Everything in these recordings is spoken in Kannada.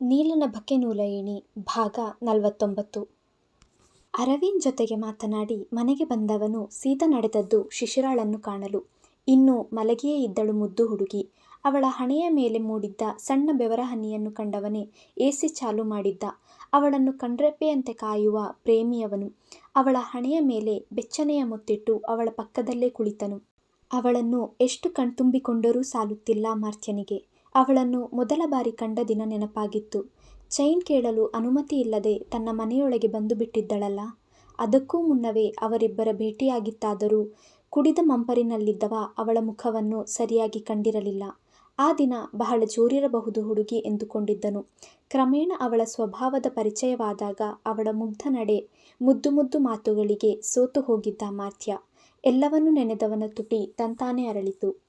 ನೀಲನ ಬಕೆನೂಲಯಿಣಿ ಭಾಗ ನಲವತ್ತೊಂಬತ್ತು ಅರವಿಂದ್ ಜೊತೆಗೆ ಮಾತನಾಡಿ ಮನೆಗೆ ಬಂದವನು ಸೀದಾ ನಡೆದದ್ದು ಶಿಶಿರಾಳನ್ನು ಕಾಣಲು. ಇನ್ನು ಮಲಗಿಯೇ ಇದ್ದಳು ಮುದ್ದು ಹುಡುಗಿ. ಅವಳ ಹಣೆಯ ಮೇಲೆ ಮೂಡಿದ್ದ ಸಣ್ಣ ಬೆವರ ಹನಿಯನ್ನು ಕಂಡವನೇ ಎಸಿ ಚಾಲು ಮಾಡಿದ್ದ. ಅವಳನ್ನು ಕಣ್ರೆಪ್ಪೆಯಂತೆ ಕಾಯುವ ಪ್ರೇಮಿಯವನು. ಅವಳ ಹಣೆಯ ಮೇಲೆ ಬೆಚ್ಚನೆಯ ಮುತ್ತಿಟ್ಟು ಅವಳ ಪಕ್ಕದಲ್ಲೇ ಕುಳಿತನು. ಅವಳನ್ನು ಎಷ್ಟು ಕಣ್ತುಂಬಿಕೊಂಡರೂ ಸಾಲುತ್ತಿಲ್ಲ ಅಮರ್ತ್ಯನಿಗೆ. ಅವಳನ್ನು ಮೊದಲ ಬಾರಿ ಕಂಡ ದಿನ ನೆನಪಾಗಿತ್ತು. ಚೈನ್ ಕೇಳಲು ಅನುಮತಿಯಿಲ್ಲದೆ ತನ್ನ ಮನೆಯೊಳಗೆ ಬಂದು ಬಿಟ್ಟಿದ್ದಳಲ್ಲ ಅದಕ್ಕೂ ಮುನ್ನವೇ ಅವರಿಬ್ಬರ ಭೇಟಿಯಾಗಿತ್ತಾದರೂ ಕುಡಿದ ಮಂಪರಿನಲ್ಲಿದ್ದವ ಅವಳ ಮುಖವನ್ನು ಸರಿಯಾಗಿ ಕಂಡಿರಲಿಲ್ಲ. ಆ ದಿನ ಬಹಳ ಜೋರಿರಬಹುದು ಹುಡುಗಿ ಎಂದುಕೊಂಡಿದ್ದನು. ಕ್ರಮೇಣ ಅವಳ ಸ್ವಭಾವದ ಪರಿಚಯವಾದಾಗ ಅವಳ ಮುಗ್ಧ ನಡೆ, ಮುದ್ದು ಮುದ್ದು ಮಾತುಗಳಿಗೆ ಸೋತು ಹೋಗಿದ್ದ ಮಾತ್ಯ ಎಲ್ಲವನ್ನೂ ನೆನೆದವನ ತುಟಿ ತಂತಾನೆ ಅರಳಿತು.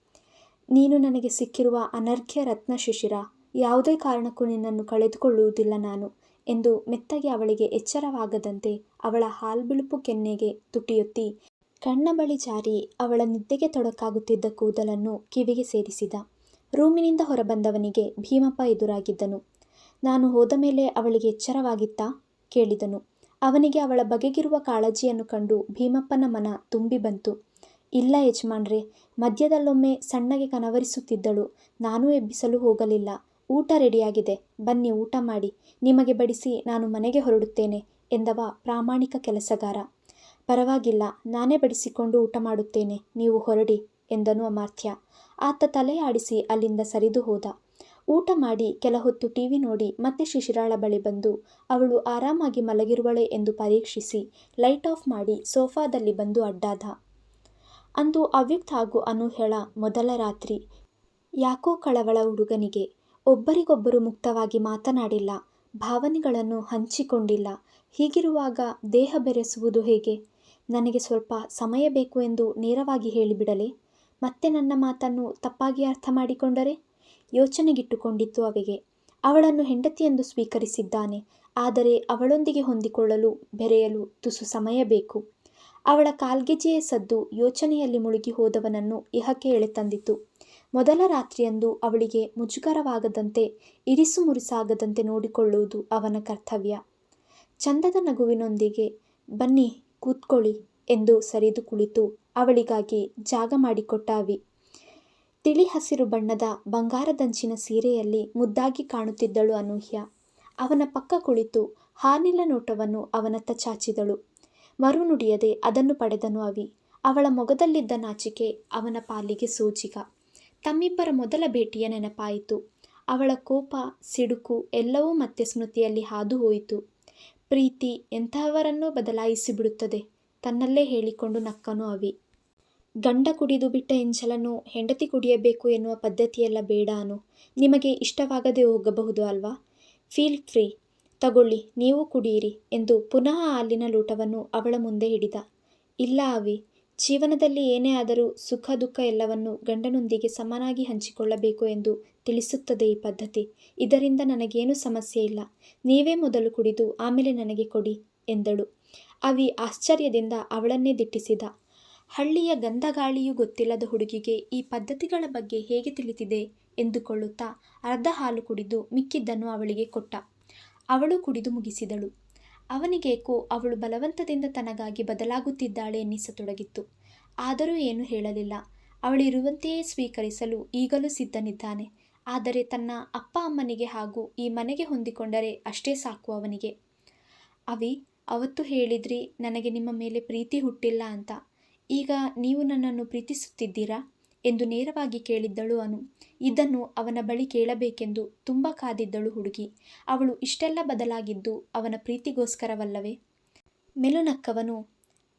ನೀನು ನನಗೆ ಸಿಕ್ಕಿರುವ ಅನರ್ಘ್ಯ ರತ್ನ ಶಿಶಿರ. ಯಾವುದೇ ಕಾರಣಕ್ಕೂ ನಿನ್ನನ್ನು ಕಳೆದುಕೊಳ್ಳುವುದಿಲ್ಲ ನಾನು ಎಂದು ಮೆತ್ತಗೆ ಅವಳಿಗೆ ಎಚ್ಚರವಾಗದಂತೆ ಅವಳ ಹಾಲ್ಬಿಳುಪು ಕೆನ್ನೆಗೆ ತುಟಿಯೊತ್ತಿ ಕಣ್ಣ ಬಳಿ ಜಾರಿ ಅವಳ ನಿದ್ದೆಗೆ ತೊಡಕಾಗುತ್ತಿದ್ದ ಕೂದಲನ್ನು ಕಿವಿಗೆ ಸೇರಿಸಿದ. ರೂಮಿನಿಂದ ಹೊರಬಂದವನಿಗೆ ಭೀಮಪ್ಪ ಎದುರಾಗಿದ್ದನು. ನಾನು ಹೋದ ಮೇಲೆ ಅವಳಿಗೆ ಎಚ್ಚರವಾಗಿತ್ತಾ? ಕೇಳಿದನು. ಅವನಿಗೆ ಅವಳ ಬಗೆಗಿರುವ ಕಾಳಜಿಯನ್ನು ಕಂಡು ಭೀಮಪ್ಪನ ಮನ ತುಂಬಿ ಬಂತು. ಇಲ್ಲ ಯಜಮಾನ್ರೇ ಮಧ್ಯದಲ್ಲೊಮ್ಮೆ ಸಣ್ಣಗೆ ಕನವರಿಸುತ್ತಿದ್ದಳು. ನಾನೂ ಎಬ್ಬಿಸಲು ಹೋಗಲಿಲ್ಲ. ಊಟ ರೆಡಿಯಾಗಿದೆ, ಬನ್ನಿ ಊಟ ಮಾಡಿ. ನಿಮಗೆ ಬಡಿಸಿ ನಾನು ಮನೆಗೆ ಹೊರಡುತ್ತೇನೆ ಎಂದವ ಪ್ರಾಮಾಣಿಕ ಕೆಲಸಗಾರ. ಪರವಾಗಿಲ್ಲ, ನಾನೇ ಬಡಿಸಿಕೊಂಡು ಊಟ ಮಾಡುತ್ತೇನೆ, ನೀವು ಹೊರಡಿ ಎಂದನು ಅಮಾರ್ಥ್ಯ ಆತ ತಲೆ ಆಡಿಸಿ ಅಲ್ಲಿಂದ ಸರಿದು ಹೋದ. ಊಟ ಮಾಡಿ ಕೆಲ ಹೊತ್ತು ಟಿವಿ ನೋಡಿ ಮತ್ತೆ ಶಿಶಿರಾಳ ಬಳಿ ಬಂದು ಅವಳು ಆರಾಮಾಗಿ ಮಲಗಿರುವಳೆ ಎಂದು ಪರೀಕ್ಷಿಸಿ ಲೈಟ್ ಆಫ್ ಮಾಡಿ ಸೋಫಾದಲ್ಲಿ ಬಂದು ಅಡ್ಡಾದ. ಅಂದು ಅವ್ಯಕ್ತ ಹಾಗೂ ಅನೂಹ್ಯಳ ಮೊದಲ ರಾತ್ರಿ. ಯಾಕೋ ಕಳವಳ ಹುಡುಗನಿಗೆ. ಒಬ್ಬರಿಗೊಬ್ಬರು ಮುಕ್ತವಾಗಿ ಮಾತನಾಡಿಲ್ಲ. ಭಾವನೆಗಳನ್ನು ಹಂಚಿಕೊಂಡಿಲ್ಲ. ಹೀಗಿರುವಾಗ ದೇಹ ಬೆರೆಸುವುದು ಹೇಗೆ? ನನಗೆ ಸ್ವಲ್ಪ ಸಮಯ ಬೇಕು ಎಂದು ನೇರವಾಗಿ ಹೇಳಿಬಿಡಲೆ ಮತ್ತೆ ನನ್ನ ಮಾತನ್ನು ತಪ್ಪಾಗಿ ಅರ್ಥ ಮಾಡಿಕೊಂಡರೆ? ಯೋಚನೆಗಿಟ್ಟುಕೊಂಡಿತ್ತು ಅವಿಗೆ. ಅವಳನ್ನು ಹೆಂಡತಿಯೆಂದು ಸ್ವೀಕರಿಸಿದ್ದಾನೆ. ಆದರೆ ಅವಳೊಂದಿಗೆ ಹೊಂದಿಕೊಳ್ಳಲು, ಬೆರೆಯಲು ತುಸು ಸಮಯ ಬೇಕು. ಅವಳ ಕಾಲ್ಗೆಜ್ಜೆಯ ಸದ್ದು ಯೋಚನೆಯಲ್ಲಿ ಮುಳುಗಿ ಹೋದವನನ್ನು ಇಹಕ್ಕೆ ಎಳೆತಂದಿತು. ಮೊದಲ ರಾತ್ರಿಯಂದು ಅವಳಿಗೆ ಮುಜುಗರವಾಗದಂತೆ, ಇರಿಸು ಮುರಿಸಾಗದಂತೆ ನೋಡಿಕೊಳ್ಳುವುದು ಅವನ ಕರ್ತವ್ಯ. ಚಂದದ ನಗುವಿನೊಂದಿಗೆ ಬನ್ನಿ ಕೂತ್ಕೊಳ್ಳಿ ಎಂದು ಸರಿದು ಕುಳಿತು ಅವಳಿಗಾಗಿ ಜಾಗ ಮಾಡಿಕೊಟ್ಟಾವಿ ತಿಳಿ ಹಸಿರು ಬಣ್ಣದ ಬಂಗಾರದಂಚಿನ ಸೀರೆಯಲ್ಲಿ ಮುದ್ದಾಗಿ ಕಾಣುತ್ತಿದ್ದಳು ಅನೂಹ್ಯ. ಅವನ ಪಕ್ಕ ಕುಳಿತು ಹಾನಿಲ ನೋಟವನ್ನು ಅವನತ್ತ ಚಾಚಿದಳು. ಮರು ನುಡಿಯದೆ ಅದನ್ನು ಪಡೆದನು ಅವಿ. ಅವಳ ಮೊಗದಲ್ಲಿದ್ದ ನಾಚಿಕೆ ಅವನ ಪಾಲಿಗೆ ಸೋಜಿಗ. ತಮ್ಮಿಬ್ಬರ ಮೊದಲ ಭೇಟಿಯ ನೆನಪಾಯಿತು. ಅವಳ ಕೋಪ, ಸಿಡುಕು ಎಲ್ಲವೂ ಮತ್ತೆ ಸ್ಮೃತಿಯಲ್ಲಿ ಹಾದು ಹೋಯಿತು. ಪ್ರೀತಿ ಬದಲಾಯಿಸಿ ಬದಲಾಯಿಸಿಬಿಡುತ್ತದೆ ತನ್ನಲ್ಲೇ ಹೇಳಿಕೊಂಡು ನಕ್ಕನು ಅವಿ. ಗಂಡ ಕುಡಿದು ಬಿಟ್ಟ ಎಂಜಲನ್ನು ಹೆಂಡತಿ ಕುಡಿಯಬೇಕು ಎನ್ನುವ ಪದ್ಧತಿಯೆಲ್ಲ ಬೇಡ ಅನು. ನಿಮಗೆ ಇಷ್ಟವಾಗದೆ ಹೋಗಬಹುದು ಅಲ್ವಾ? Feel free. ತಗೊಳ್ಳಿ, ನೀವು ಕುಡಿಯಿರಿ ಎಂದು ಪುನಃ ಹಾಲಿನ ಲೋಟವನ್ನು ಅವಳ ಮುಂದೆ ಹಿಡಿದ. ಇಲ್ಲ ಅವಿ. ಜೀವನದಲ್ಲಿ ಏನೇ ಆದರೂ ಸುಖ ದುಃಖ ಎಲ್ಲವನ್ನು ಗಂಡನೊಂದಿಗೆ ಸಮನಾಗಿ ಹಂಚಿಕೊಳ್ಳಬೇಕು ಎಂದು ತಿಳಿಸುತ್ತದೆ ಈ ಪದ್ಧತಿ. ಇದರಿಂದ ನನಗೇನು ಸಮಸ್ಯೆ ಇಲ್ಲ. ನೀವೇ ಮೊದಲು ಕುಡಿದು ಆಮೇಲೆ ನನಗೆ ಕೊಡಿ ಎಂದಳು. ಅವಿ ಆಶ್ಚರ್ಯದಿಂದ ಅವಳನ್ನೇ ದಿಟ್ಟಿಸಿದ. ಹಳ್ಳಿಯ ಗಂಧಗಾಳಿಯೂ ಗೊತ್ತಿಲ್ಲದ ಹುಡುಗಿಗೆ ಈ ಪದ್ಧತಿಗಳ ಬಗ್ಗೆ ಹೇಗೆ ತಿಳಿದಿದೆ ಎಂದುಕೊಳ್ಳುತ್ತಾ ಅರ್ಧ ಹಾಲು ಕುಡಿದು ಮಿಕ್ಕಿದ್ದನ್ನು ಅವಳಿಗೆ ಕೊಟ್ಟ. ಅವಳೂ ಕುಡಿದು ಮುಗಿಸಿದಳು. ಅವನಿಗೇಕೋ ಅವಳು ಬಲವಂತದಿಂದ ತನಗಾಗಿ ಬದಲಾಗುತ್ತಿದ್ದಾಳೆ ಎನ್ನಿಸತೊಡಗಿತ್ತು. ಆದರೂ ಏನೂ ಹೇಳಲಿಲ್ಲ. ಅವಳಿರುವಂತೆಯೇ ಸ್ವೀಕರಿಸಲು ಈಗಲೂ ಸಿದ್ಧನಿದ್ದಾನೆ. ಆದರೆ ತನ್ನ ಅಪ್ಪ ಅಮ್ಮನಿಗೆ ಹಾಗೂ ಈ ಮನೆಗೆ ಹೊಂದಿಕೊಂಡರೆ ಅಷ್ಟೇ ಸಾಕು ಅವನಿಗೆ. ಅವಿ, ಅವತ್ತು ಹೇಳಿದ್ರಿ ನನಗೆ ನಿಮ್ಮ ಮೇಲೆ ಪ್ರೀತಿ ಹುಟ್ಟಿಲ್ಲ ಅಂತ. ಈಗ ನೀವು ನನ್ನನ್ನು ಪ್ರೀತಿಸುತ್ತಿದ್ದೀರಾ? ಎಂದು ನೇರವಾಗಿ ಕೇಳಿದ್ದಳು ಅನು. ಇದನ್ನು ಅವನ ಬಳಿ ಕೇಳಬೇಕೆಂದು ತುಂಬ ಕಾದಿದ್ದಳು ಹುಡುಗಿ. ಅವಳು ಇಷ್ಟೆಲ್ಲ ಬದಲಾಗಿದ್ದು ಅವನ ಪ್ರೀತಿಗೋಸ್ಕರವಲ್ಲವೇ? ಮೆಲುನಕ್ಕವನು,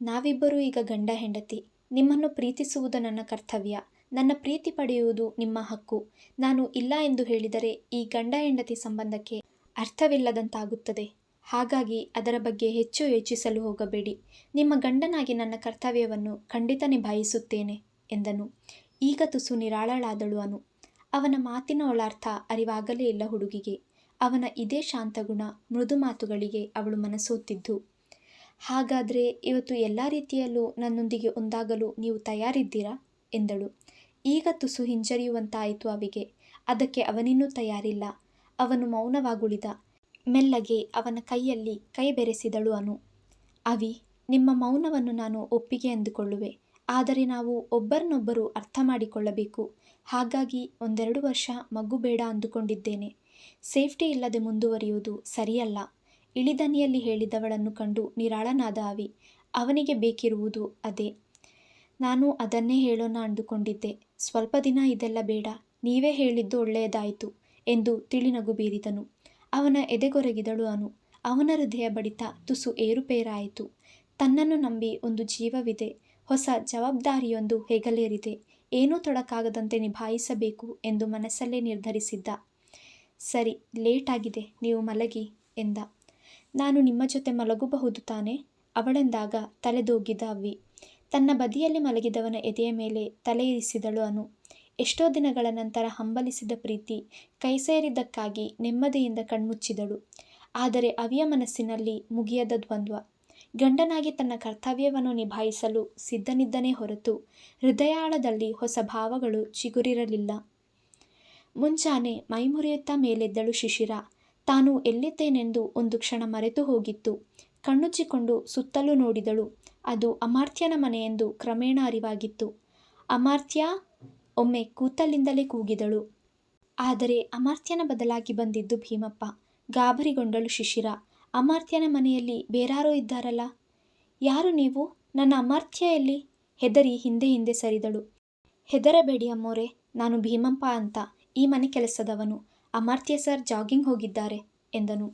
ನಾವಿಬ್ಬರೂ ಈಗ ಗಂಡ ಹೆಂಡತಿ. ನಿಮ್ಮನ್ನು ಪ್ರೀತಿಸುವುದು ನನ್ನ ಕರ್ತವ್ಯ. ನನ್ನ ಪ್ರೀತಿ ಪಡೆಯುವುದು ನಿಮ್ಮ ಹಕ್ಕು. ನಾನು ಇಲ್ಲ ಎಂದು ಹೇಳಿದರೆ ಈ ಗಂಡ ಹೆಂಡತಿ ಸಂಬಂಧಕ್ಕೆ ಅರ್ಥವಿಲ್ಲದಂತಾಗುತ್ತದೆ. ಹಾಗಾಗಿ ಅದರ ಬಗ್ಗೆ ಹೆಚ್ಚು ಯೋಚಿಸಲು ಹೋಗಬೇಡಿ. ನಿಮ್ಮ ಗಂಡನಾಗಿ ನನ್ನ ಕರ್ತವ್ಯವನ್ನು ಖಂಡಿತ ನಿಭಾಯಿಸುತ್ತೇನೆ ಎಂದನು. ಈಗ ತುಸು ನಿರಾಳಳಾದಳು ಅನು. ಅವನ ಮಾತಿನ ಒಳಾರ್ಥ ಅರಿವಾಗಲೇ ಇಲ್ಲ ಹುಡುಗಿಗೆ. ಅವನ ಇದೇ ಶಾಂತಗುಣ, ಮೃದು ಮಾತುಗಳಿಗೆ ಅವಳು ಮನಸೋತಿದ್ದು. ಹಾಗಾದರೆ ಇವತ್ತು ಎಲ್ಲ ರೀತಿಯಲ್ಲೂ ನನ್ನೊಂದಿಗೆ ಒಂದಾಗಲು ನೀವು ತಯಾರಿದ್ದೀರಾ? ಎಂದಳು. ಈಗ ತುಸು ಹಿಂಜರಿಯುವಂತಾಯಿತು ಅವಿಗೆ. ಅದಕ್ಕೆ ಅವನಿನ್ನೂ ತಯಾರಿಲ್ಲ. ಅವನು ಮೌನವಾಗುಳಿದ ಮೆಲ್ಲಗೆ ಅವನ ಕೈಯಲ್ಲಿ ಕೈ ಬೆರೆಸಿದಳು ಅನು ಅವಿ ನಿಮ್ಮ ಮೌನವನ್ನು ನಾನು ಒಪ್ಪಿಗೆ ಎಂದುಕೊಳ್ಳುವೆ ಆದರೆ ನಾವು ಒಬ್ಬರನ್ನೊಬ್ಬರು ಅರ್ಥ ಮಾಡಿಕೊಳ್ಳಬೇಕು ಹಾಗಾಗಿ ಒಂದೆರಡು ವರ್ಷ ಮಗು ಬೇಡ ಅಂದುಕೊಂಡಿದ್ದೇನೆ. ಸೇಫ್ಟಿ ಇಲ್ಲದೆ ಮುಂದುವರಿಯುವುದು ಸರಿಯಲ್ಲ. ಇಳಿದನಿಯಲ್ಲಿ ಹೇಳಿದವಳನ್ನು ಕಂಡು ನಿರಾಳನಾದ ಅವಿ, ಅವನಿಗೆ ಬೇಕಿರುವುದು ಅದೇ. ನಾನು ಅದನ್ನೇ ಹೇಳೋಣ ಅಂದುಕೊಂಡಿದ್ದೆ. ಸ್ವಲ್ಪ ದಿನ ಇದೆಲ್ಲ ಬೇಡ. ನೀವೇ ಹೇಳಿದ್ದು ಒಳ್ಳೆಯದಾಯಿತು ಎಂದು ತಿಳಿನಗು ಬೀರಿದನು. ಅವನ ಎದೆಗೊರಗಿದಳು ಅನು. ಅವನ ಹೃದಯ ಬಡಿತ ತುಸು ಏರುಪೇರಾಯಿತು. ತನ್ನನ್ನು ನಂಬಿ ಒಂದು ಜೀವವಿದೆ. ಹೊಸ ಜವಾಬ್ದಾರಿಯೊಂದು ಹೆಗಲೇರಿದೆ. ಏನೂ ತೊಡಕಾಗದಂತೆ ನಿಭಾಯಿಸಬೇಕು ಎಂದು ಮನಸ್ಸಲ್ಲೇ ನಿರ್ಧರಿಸಿದ್ದ. ಸರಿ ಲೇಟ್ ಆಗಿದೆ ನೀವು ಮಲಗಿ, ಎಂದ. ನಾನು ನಿಮ್ಮ ಜೊತೆ ಮಲಗಬಹುದು ತಾನೆ? ಅವಳೆಂದಾಗ ತಲೆದೂಗಿದ ಅವ್ವಿ ತನ್ನ ಬದಿಯಲ್ಲಿ ಮಲಗಿದವನ ಎದೆಯ ಮೇಲೆ ತಲೆ ಇರಿಸಿದಳು ಅನು. ಎಷ್ಟೋ ದಿನಗಳ ನಂತರ ಹಂಬಲಿಸಿದ ಪ್ರೀತಿ ಕೈ ಸೇರಿದ್ದಕ್ಕಾಗಿ ನೆಮ್ಮದಿಯಿಂದ ಕಣ್ಮುಚ್ಚಿದಳು. ಆದರೆ ಅವಿಯ ಮನಸ್ಸಿನಲ್ಲಿ ಮುಗಿಯದ ದ್ವಂದ್ವ. ಗಂಡನಾಗಿ ತನ್ನ ಕರ್ತವ್ಯವನ್ನು ನಿಭಾಯಿಸಲು ಸಿದ್ಧನಿದ್ದನೇ ಹೊರತು ಹೃದಯಾಳದಲ್ಲಿ ಹೊಸ ಭಾವಗಳು ಚಿಗುರಿರಲಿಲ್ಲ. ಮುಂಜಾನೆ ಮೈಮುರಿಯುತ್ತಾ ಮೇಲೆದ್ದಳು ಶಿಶಿರ. ತಾನು ಎಲ್ಲಿದ್ದೇನೆಂದು ಒಂದು ಕ್ಷಣ ಮರೆತು ಹೋಗಿತ್ತು. ಕಣ್ಣುಚ್ಚಿಕೊಂಡು ಸುತ್ತಲೂ ನೋಡಿದಳು. ಅದು ಅಮಾರ್ತ್ಯನ ಮನೆಯೆಂದು ಕ್ರಮೇಣ ಅರಿವಾಗಿತ್ತು. ಅಮಾರ್ತ್ಯ ಒಮ್ಮೆ ಕೂತಲ್ಲಿಂದಲೇ ಕೂಗಿದಳು. ಆದರೆ ಅಮಾರ್ತ್ಯನ ಬದಲಾಗಿ ಬಂದಿದ್ದು ಭೀಮಪ್ಪ. ಗಾಬರಿಗೊಂಡಳು ಶಿಶಿರ. ಅಮಾರ್ತ್ಯನ ಮನೆಯಲ್ಲಿ ಬೇರಾರೋ ಇದ್ದಾರಲ್ಲ? ಯಾರು ನೀವು? ನನ್ನ ಅಮಾರ್ತ್ಯ ಎಲ್ಲಿ ಹೆದರಿ ಹಿಂದೆ ಹಿಂದೆ ಸರಿದಳು. ಹೆದರಬೇಡಿ ಅಮ್ಮೋರೆ, ನಾನು ಭೀಮಪ್ಪ ಅಂತ ಈ ಮನೆ ಕೆಲಸದವನು. ಅಮಾರ್ತ್ಯ ಸರ್ ಜಾಗಿಂಗ್ ಹೋಗಿದ್ದಾರೆ ಎಂದನು.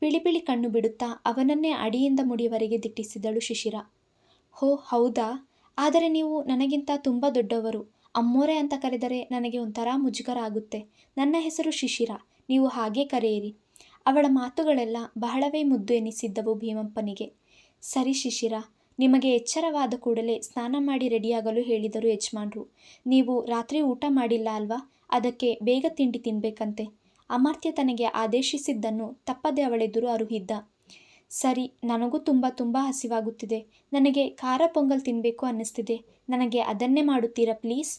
ಬಿಳಿ ಬಿಳಿ ಕಣ್ಣು ಬಿಡುತ್ತಾ ಅವನನ್ನೇ ಅಡಿಯಿಂದ ಮುಡಿಯವರೆಗೆ ದಿಟ್ಟಿಸಿದಳು ಶಿಶಿರ. ಹೋ, ಹೌದಾ? ಆದರೆ ನೀವು ನನಗಿಂತ ತುಂಬ ದೊಡ್ಡವರು. ಅಮ್ಮೋರೆ ಅಂತ ಕರೆದರೆ ನನಗೆ ಒಂಥರ ಮುಜುಗರ ಆಗುತ್ತೆ ನನ್ನ ಹೆಸರು ಶಿಶಿರ. ನೀವು ಹಾಗೇ ಕರೆಯಿರಿ. ಅವಳ ಮಾತುಗಳೆಲ್ಲ ಬಹಳವೇ ಮುದ್ದು ಎನಿಸಿದ್ದವು ಭೀಮಪ್ಪನಿಗೆ. ಸರಿ ಶಿಶಿರ, ನಿಮಗೆ ಎಚ್ಚರವಾದ ಕೂಡಲೇ ಸ್ನಾನ ಮಾಡಿ ರೆಡಿಯಾಗಲು ಹೇಳಿದರು ಯಜಮಾನ್ರು. ನೀವು ರಾತ್ರಿ ಊಟ ಮಾಡಿಲ್ಲ ಅಲ್ವಾ? ಅದಕ್ಕೆ ಬೇಗ ತಿಂಡಿ ತಿನ್ಬೇಕಂತೆ. ಅಮರ್ತ್ಯ ತನಗೆ ಆದೇಶಿಸಿದ್ದನ್ನು ತಪ್ಪದೆ ಅವಳೆದುರು ಅರುಹಿದ್ದ. ಸರಿ, ನನಗೂ ತುಂಬ ತುಂಬ ಹಸಿವಾಗುತ್ತಿದೆ. ನನಗೆ ಖಾರ ಪೊಂಗಲ್ ತಿನ್ನಬೇಕು ಅನ್ನಿಸ್ತಿದೆ. ನನಗೆ ಅದನ್ನೇ ಮಾಡುತ್ತೀರಾ ಪ್ಲೀಸ್?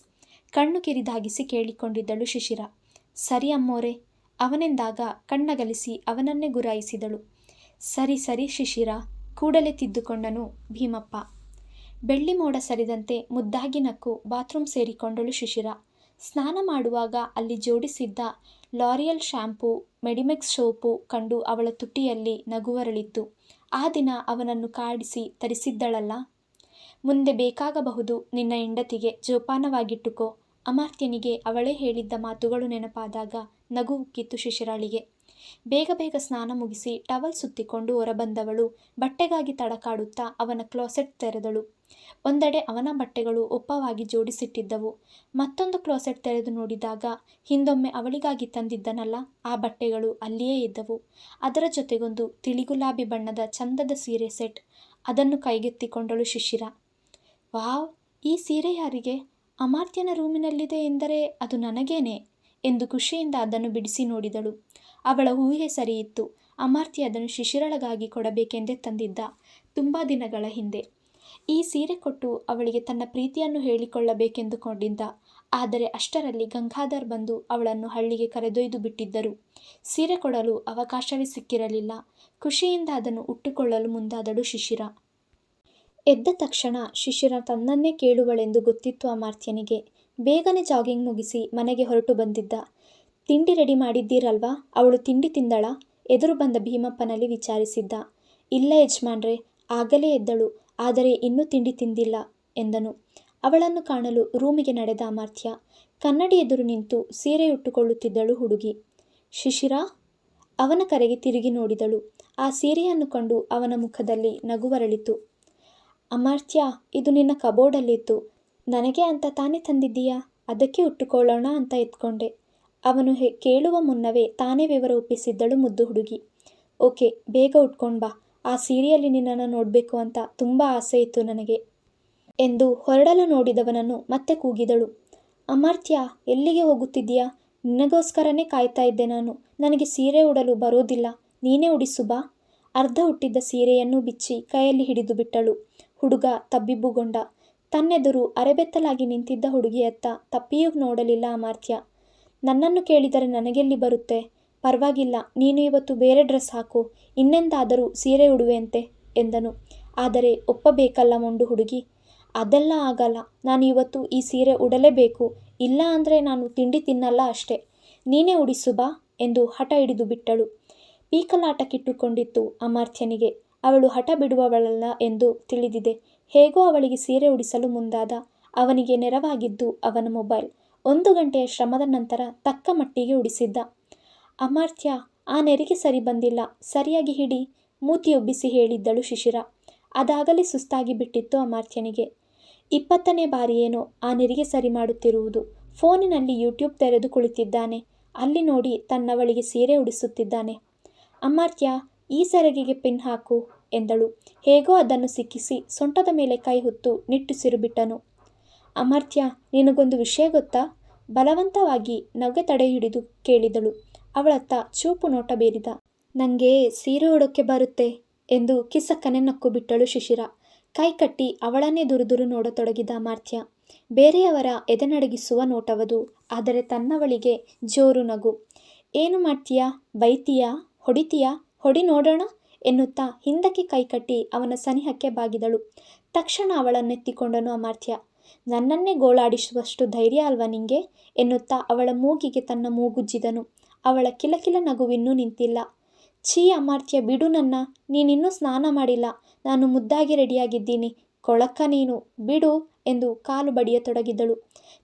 ಕಣ್ಣು ಕಿರಿದಾಗಿಸಿ ಕೇಳಿಕೊಂಡಿದ್ದಳು ಶಿಶಿರ. ಸರಿ ಅಮ್ಮೋರೆ ಅವನೆಂದಾಗ ಕಣ್ಣಗಲಿಸಿ ಅವನನ್ನೇ ಗುರಾಯಿಸಿದಳು. ಸರಿ ಸರಿ ಶಿಶಿರ, ಕೂಡಲೇ ತಿದ್ದುಕೊಂಡನು ಭೀಮಪ್ಪ. ಬೆಳ್ಳಿ ಮೋಡ ಸರಿದಂತೆ ಮುದ್ದಾಗಿ ನಕ್ಕು ಬಾತ್ರೂಮ್ ಸೇರಿಕೊಂಡಳು ಶಿಶಿರ. ಸ್ನಾನ ಮಾಡುವಾಗ ಅಲ್ಲಿ ಜೋಡಿಸಿದ್ದ ಲಾರಿಯಲ್ ಶ್ಯಾಂಪೂ, ಮೆಡಿಮೆಕ್ಸ್ ಸೋಪು ಕಂಡು ಅವಳ ತುಟಿಯಲ್ಲಿ ನಗುವರಳಿತ್ತು. ಆ ದಿನ ಅವನನ್ನು ಕಾಡಿಸಿ ತರಿಸಿದ್ದಳಲ್ಲ. ಮುಂದೆ ಬೇಕಾಗಬಹುದು ನಿನ್ನ ಹೆಂಡತಿಗೆ ಜೋಪಾನವಾಗಿಟ್ಟುಕೋ. ಅಮಾರ್ತ್ಯನಿಗೆ ಅವಳೇ ಹೇಳಿದ್ದ ಮಾತುಗಳು ನೆನಪಾದಾಗ ನಗು ಉಕ್ಕಿತ್ತು ಶಿಶಿರಾಳಿಗೆ. ಬೇಗ ಬೇಗ ಸ್ನಾನ ಮುಗಿಸಿ ಟವಲ್ ಸುತ್ತಿಕೊಂಡು ಹೊರಬಂದವಳು ಬಟ್ಟೆಗಾಗಿ ತಡಕಾಡುತ್ತಾ ಅವನ ಕ್ಲೋಸೆಟ್ ತೆರೆದಳು. ಒಂದೆಡೆ ಅವನ ಬಟ್ಟೆಗಳು ಒಪ್ಪವಾಗಿ ಜೋಡಿಸಿಟ್ಟಿದ್ದವು. ಮತ್ತೊಂದು ಕ್ಲೋಸೆಟ್ ತೆರೆದು ನೋಡಿದಾಗ ಹಿಂದೊಮ್ಮೆ ಅವಳಿಗಾಗಿ ತಂದಿದ್ದನಲ್ಲ, ಆ ಬಟ್ಟೆಗಳು ಅಲ್ಲಿಯೇ ಇದ್ದವು. ಅದರ ಜೊತೆಗೊಂದು ತಿಳಿಗುಲಾಬಿ ಬಣ್ಣದ ಚಂದದ ಸೀರೆ ಸೆಟ್ ಅದನ್ನು ಕೈಗೆತ್ತಿಕೊಂಡಳು ಶಿಶಿರ. ವಾವ್, ಈ ಸೀರೆ ಯಾರಿಗೆ? ಅಮಾರ್ತ್ಯನ ರೂಮಿನಲ್ಲಿದೆ ಎಂದರೆ ಅದು ನನಗೇನೆ ಎಂದು ಖುಷಿಯಿಂದ ಅದನ್ನು ಬಿಡಿಸಿ ನೋಡಿದಳು. ಅವಳ ಊಹೆ ಸರಿಯಿತ್ತು. ಅಮಾರ್ತಿ ಅದನ್ನು ಶಿಶಿರಳಗಾಗಿ ಕೊಡಬೇಕೆಂದೇ ತಂದಿದ್ದ ತುಂಬ ದಿನಗಳ ಹಿಂದೆ. ಈ ಸೀರೆ ಕೊಟ್ಟು ಅವಳಿಗೆ ತನ್ನ ಪ್ರೀತಿಯನ್ನು ಹೇಳಿಕೊಳ್ಳಬೇಕೆಂದುಕೊಂಡಿದ್ದ. ಆದರೆ ಅಷ್ಟರಲ್ಲಿ ಗಂಗಾಧರ್ ಬಂದು ಅವಳನ್ನು ಹಳ್ಳಿಗೆ ಕರೆದೊಯ್ದು ಬಿಟ್ಟಿದ್ದರು. ಸೀರೆ ಕೊಡಲು ಅವಕಾಶವೇ ಸಿಕ್ಕಿರಲಿಲ್ಲ. ಖುಷಿಯಿಂದ ಅದನ್ನು ಉಟ್ಟುಕೊಳ್ಳಲು ಮುಂದಾದಳು ಶಿಶಿರ. ಎದ್ದ ತಕ್ಷಣ ಶಿಶಿರ ತನ್ನನ್ನೇ ಕೇಳುವಳೆಂದು ಗೊತ್ತಿತ್ತು ಅಮಾರ್ತ್ಯನಿಗೆ ಬೇಗನೆ ಜಾಗಿಂಗ್ ಮುಗಿಸಿ ಮನೆಗೆ ಹೊರಟು ಬಂದಿದ್ದ. ತಿಂಡಿ ರೆಡಿ ಮಾಡಿದ್ದೀರಲ್ವಾ? ಅವಳು ತಿಂಡಿ ತಿಂದಳ? ಎದುರು ಬಂದ ಭೀಮಪ್ಪನಲ್ಲಿ ವಿಚಾರಿಸಿದ್ದ. ಇಲ್ಲ ಯಜಮಾನ್ರೆ, ಆಗಲೇ ಎದ್ದಳು, ಆದರೆ ಇನ್ನೂ ತಿಂಡಿ ತಿಂದಿಲ್ಲ ಎಂದನು. ಅವಳನ್ನು ಕಾಣಲು ರೂಮಿಗೆ ನಡೆದ ಅಮಾರ್ತ್ಯ ಕನ್ನಡಿ ಎದುರು ನಿಂತು ಸೀರೆಯುಟ್ಟುಕೊಳ್ಳುತ್ತಿದ್ದಳು ಹುಡುಗಿ. ಶಿಶಿರ, ಅವನ ಕರೆಗೆ ತಿರುಗಿ ನೋಡಿದಳು. ಆ ಸೀರೆಯನ್ನು ಕಂಡು ಅವನ ಮುಖದಲ್ಲಿ ನಗುವರಳಿತು ಅಮಾರ್ತ್ಯ, ಇದು ನಿನ್ನ ಕಬೋರ್ಡಲ್ಲಿತ್ತು. ನನಗೆ ಅಂತ ತಾನೇ ತಂದಿದ್ದೀಯಾ? ಅದಕ್ಕೆ ಉಟ್ಟುಕೊಳ್ಳೋಣ ಅಂತ ಎತ್ಕೊಂಡೆ. ಅವನು ಹೇ, ಕೇಳುವ ಮುನ್ನವೇ ತಾನೇ ವಿವರ ಒಪ್ಪಿಸಿದ್ದಳು ಮುದ್ದು ಹುಡುಗಿ. ಓಕೆ, ಬೇಗ ಉಟ್ಕೊಂಡು ಬಾ. ಆ ಸೀರೆಯಲ್ಲಿ ನಿನ್ನನ್ನು ನೋಡಬೇಕು ಅಂತ ತುಂಬ ಆಸೆ ಇತ್ತು ನನಗೆ. ಎಂದು ಹೊರಡಲು ನೋಡಿದವನನ್ನು ಮತ್ತೆ ಕೂಗಿದಳು. ಅಮರ್ತ್ಯ, ಎಲ್ಲಿಗೆ ಹೋಗುತ್ತಿದ್ದೀಯಾ? ನಿನಗೋಸ್ಕರನೇ ಕಾಯ್ತಾ ಇದ್ದೆ ನಾನು. ನನಗೆ ಸೀರೆ ಉಡಲು ಬರೋದಿಲ್ಲ. ನೀನೇ ಉಡಿಸು ಬಾ. ಅರ್ಧ ಹುಟ್ಟಿದ್ದ ಸೀರೆಯನ್ನು ಬಿಚ್ಚಿ ಕೈಯಲ್ಲಿ ಹಿಡಿದು ಬಿಟ್ಟಳು. ಹುಡುಗ ತಬ್ಬಿಬ್ಬುಗೊಂಡ. ತನ್ನೆದುರು ಅರೆಬೆತ್ತಲಾಗಿ ನಿಂತಿದ್ದ ಹುಡುಗಿಯತ್ತ ತಪ್ಪಿಯೂ ನೋಡಲಿಲ್ಲ ಅಮಾರ್ತ್ಯ. ನನ್ನನ್ನು ಕೇಳಿದರೆ ನನಗೆಲ್ಲಿ ಬರುತ್ತೆ? ಪರವಾಗಿಲ್ಲ, ನೀನು ಇವತ್ತು ಬೇರೆ ಡ್ರೆಸ್ ಹಾಕು, ಇನ್ನೆಂದಾದರೂ ಸೀರೆ ಉಡುವೆಯಂತೆ ಎಂದನು. ಆದರೆ ಒಪ್ಪಬೇಕಲ್ಲ ಮೊಂಡು ಹುಡುಗಿ? ಅದೆಲ್ಲ ಆಗಲ್ಲ, ನಾನು ಇವತ್ತು ಈ ಸೀರೆ ಉಡಲೇಬೇಕು, ಇಲ್ಲ ಅಂದರೆ ನಾನು ತಿಂಡಿ ತಿನ್ನಲ್ಲ ಅಷ್ಟೆ. ನೀನೇ ಉಡಿಸು ಬಾ ಎಂದು ಹಠ ಹಿಡಿದು ಬಿಟ್ಟಳು. ಪೀಕಲಾಟಕ್ಕಿಟ್ಟುಕೊಂಡಿತ್ತು ಅಮಾರ್ತ್ಯನಿಗೆ. ಅವಳು ಹಠ ಬಿಡುವವಳಲ್ಲ ಎಂದು ತಿಳಿದಿದೆ. ಹೇಗೋ ಅವಳಿಗೆ ಸೀರೆ ಉಡಿಸಲು ಮುಂದಾದ. ಅವನಿಗೆ ನೆರವಾಗಿದ್ದು ಅವನ ಮೊಬೈಲ್. ಒಂದು ಗಂಟೆಯ ಶ್ರಮದ ನಂತರ ತಕ್ಕ ಮಟ್ಟಿಗೆ ಉಡಿಸಿದ್ದ. ಅಮಾರ್ತ್ಯ, ಆ ನೆರಿಗೆ ಸರಿ ಬಂದಿಲ್ಲ. ಸರಿಯಾಗಿ ಹಿಡಿ, ಮೂತಿಯೊಬ್ಬಿಸಿ ಹೇಳಿದ್ದಳು ಶಿಶಿರ. ಅದಾಗಲೇ ಸುಸ್ತಾಗಿ ಬಿಟ್ಟಿತ್ತು ಅಮಾರ್ತ್ಯನಿಗೆ. ಇಪ್ಪತ್ತನೇ ಬಾರಿಯೇನೋ ಆ ನೆರಿಗೆ ಸರಿ ಮಾಡುತ್ತಿರುವುದು. ಫೋನಿನಲ್ಲಿ ಯೂಟ್ಯೂಬ್ ತೆರೆದು ಕುಳಿತಿದ್ದಾನೆ. ಅಲ್ಲಿ ನೋಡಿ ತನ್ನವಳಿಗೆ ಸೀರೆ ಉಡಿಸುತ್ತಿದ್ದಾನೆ. ಅಮಾರ್ತ್ಯ ಈ ಸೆರಗಿಗೆ ಪಿನ್ ಹಾಕು ಎಂದಳು. ಹೇಗೋ ಅದನ್ನು ಸಿಕ್ಕಿಸಿ ಸೊಂಟದ ಮೇಲೆ ಕೈ ಹೊತ್ತು ನಿಟ್ಟುಸಿರು ಬಿಟ್ಟನು ಅಮರ್ತ್ಯ, ನಿನಗೊಂದು ವಿಷಯ ಗೊತ್ತಾ? ಬಲವಂತವಾಗಿ ನಗೆ ತಡೆ ಹಿಡಿದು ಕೇಳಿದಳು. ಅವಳತ್ತ ಚೂಪು ನೋಟ ಬೀರಿದ. ನನಗೆ ಸೀರೆ ಉಡೋಕ್ಕೆ ಬರುತ್ತೆ ಎಂದು ಕಿಸಕ್ಕನೆ ನಕ್ಕು ಬಿಟ್ಟಳು ಶಿಶಿರ. ಕೈ ಕಟ್ಟಿ ಅವಳನ್ನೇ ದುರುದುರು ನೋಡತೊಡಗಿದ ಅಮಾರ್ತ್ಯ. ಬೇರೆಯವರ ಎದೆನಡಗಿಸುವ ನೋಟವದು, ಆದರೆ ತನ್ನವಳಿಗೆ ಜೋರು ನಗು. ಏನು ಮಾಡ್ತೀಯಾ ಬೈತೀಯಾ? ಹೊಡಿತೀಯಾ? ಹೊಡಿ ನೋಡೋಣ ಎನ್ನುತ್ತಾ ಹಿಂದಕ್ಕೆ ಕೈಕಟ್ಟಿ ಅವನ ಸನಿಹಕ್ಕೆ ಬಾಗಿದಳು. ತಕ್ಷಣ ಅವಳನ್ನೆತ್ತಿಕೊಂಡನು ಅಮಾರ್ತ್ಯ ನನ್ನನ್ನೇ ಗೋಳಾಡಿಸುವಷ್ಟು ಧೈರ್ಯ ಅಲ್ವಾ ನಿಂಗೆ? ಎನ್ನುತ್ತಾ ಅವಳ ಮೂಗಿಗೆ ತನ್ನ ಮೂಗುಜ್ಜಿದನು ಅವಳ ಕಿಲಕಿಲ ನಗುವಿನ್ನೂ ನಿಂತಿಲ್ಲ. ಛೀ ಅಮಾರ್ತ್ಯ ಬಿಡು ನನ್ನ. ನೀನಿನ್ನೂ ಸ್ನಾನ ಮಾಡಿಲ್ಲ. ನಾನು ಮುದ್ದಾಗಿ ರೆಡಿಯಾಗಿದ್ದೀನಿ. ಕೊಳಕ ನೀನು. ಬಿಡು ಎಂದು ಕಾಲು ಬಡಿಯತೊಡಗಿದಳು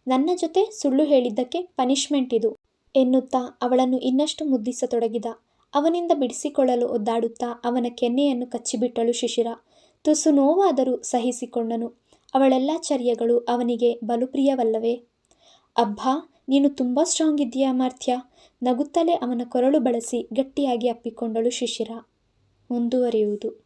ನನ್ನ ಜೊತೆ ಸುಳ್ಳು ಹೇಳಿದ್ದಕ್ಕೆ ಪನಿಷ್ಮೆಂಟ್ ಇದು ಎನ್ನುತ್ತಾ ಅವಳನ್ನು ಇನ್ನಷ್ಟು ಮುದ್ದಿಸತೊಡಗಿದ. ಅವನಿಂದ ಬಿಡಿಸಿಕೊಳ್ಳಲು ಒದ್ದಾಡುತ್ತಾ ಅವನ ಕೆನ್ನೆಯನ್ನು ಕಚ್ಚಿಬಿಟ್ಟಳು ಶಿಶಿರ. ತುಸು ನೋವಾದರೂ ಸಹಿಸಿಕೊಂಡನು. ಅವಳೆಲ್ಲ ಚರ್ಯಗಳು ಅವನಿಗೆ ಬಲು ಪ್ರಿಯವಲ್ಲವೇ ಅಬ್ಬಾ, ನೀನು ತುಂಬ ಸ್ಟ್ರಾಂಗ್ ಇದೆಯಾ ಅಮರ್ಥ್ಯ ನಗುತ್ತಲೇ ಅವನ ಕೊರಳು ಬಳಸಿ ಗಟ್ಟಿಯಾಗಿ ಅಪ್ಪಿಕೊಂಡಳು ಶಿಶಿರ. ಮುಂದುವರಿಯುವುದು.